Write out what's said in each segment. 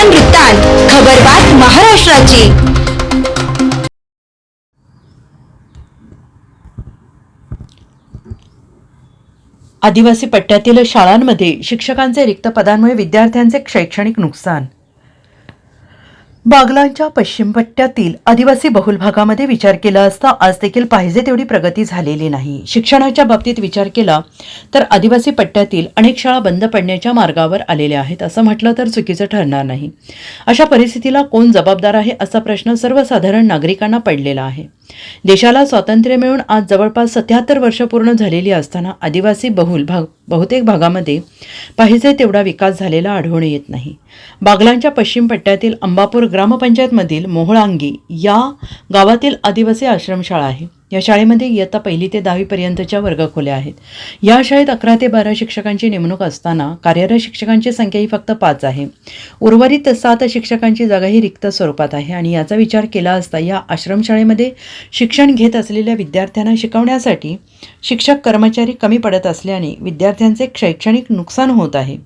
महान वृत्तांत खबरबात महाराष्ट्राची. आदिवासी पट्ट्यातील शाळांमध्ये शिक्षकांचे रिक्त पदांमुळे विद्यार्थ्यांचे शैक्षणिक नुकसान बागलांच्या पश्चिम पट्ट्यातील आदिवासी बहुल भागामध्ये विचार केला असता आज देखील पाहिजे तेवढी प्रगती झालेली नाही. शिक्षणाच्या बाबतीत विचार केला तर आदिवासी पट्ट्यातील अनेक शाळा बंद पडण्याच्या मार्गावर आलेल्या आहेत असं म्हटलं तर चुकीचं ठरणार नाही. अशा परिस्थितीला कोण जबाबदार आहे असा प्रश्न सर्वसाधारण नागरिकांना पडलेला आहे. देशाला स्वातंत्र्य मिळून आज जवळपास सत्याहत्तर वर्ष पूर्ण झालेली असताना आदिवासी बहुल भाग बहुतेक भागामध्ये पाहिजे तेवढा विकास झालेला आढळून येत नाही. बागलांच्या पश्चिम पट्ट्यातील अंबापूर ग्रामपंचायतमधील मोहळांगी या गावातील आदिवासी आश्रमशाळा आहे. या शाळेमध्ये इयत्ता पहिली ते दहावीपर्यंतच्या वर्गखोल्या आहेत. या शाळेत अकरा ते बारा शिक्षकांची नेमणूक असताना कार्यरत शिक्षकांची संख्या ही फक्त पाच आहे. उर्वरित सात शिक्षकांची जागा ही रिक्त स्वरूपात आहे आणि याचा विचार केला असता या आश्रमशाळेमध्ये शिक्षण घेत असलेल्या विद्यार्थ्यांना शिकवण्यासाठी शिक्षक कर्मचारी कमी पडत असल्याने विद्यार्थ्यांचे शैक्षणिक नुकसान होत आहे.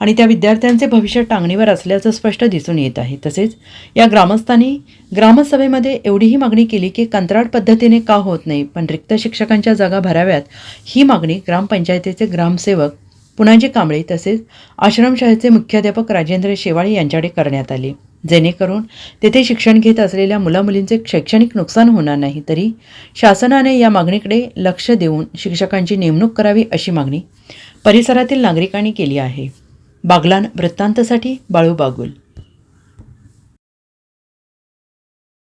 आणि त्या विद्यार्थ्यांचे भविष्य टांगणीवर असल्याचं स्पष्ट दिसून येत आहे. तसेच या ग्रामस्थांनी ग्रामसभेमध्ये एवढीही मागणी केली की कंत्राट पद्धतीने का होत नाही पण रिक्त शिक्षकांच्या जागा भराव्यात ही मागणी ग्रामपंचायतीचे ग्रामसेवक पुनाजी कांबळे तसेच आश्रमशाळेचे मुख्याध्यापक राजेंद्र शेवाळे यांच्याकडे करण्यात आले. जेणेकरून तेथे शिक्षण घेत असलेल्या मुलामुलींचे शैक्षणिक नुकसान होणार नाही. तरी शासनाने या मागणीकडे लक्ष देऊन शिक्षकांची नेमणूक करावी अशी मागणी परिसरातील नागरिकांनी केली आहे. बागलान वृत्तांतसाठी बाळू बागुल.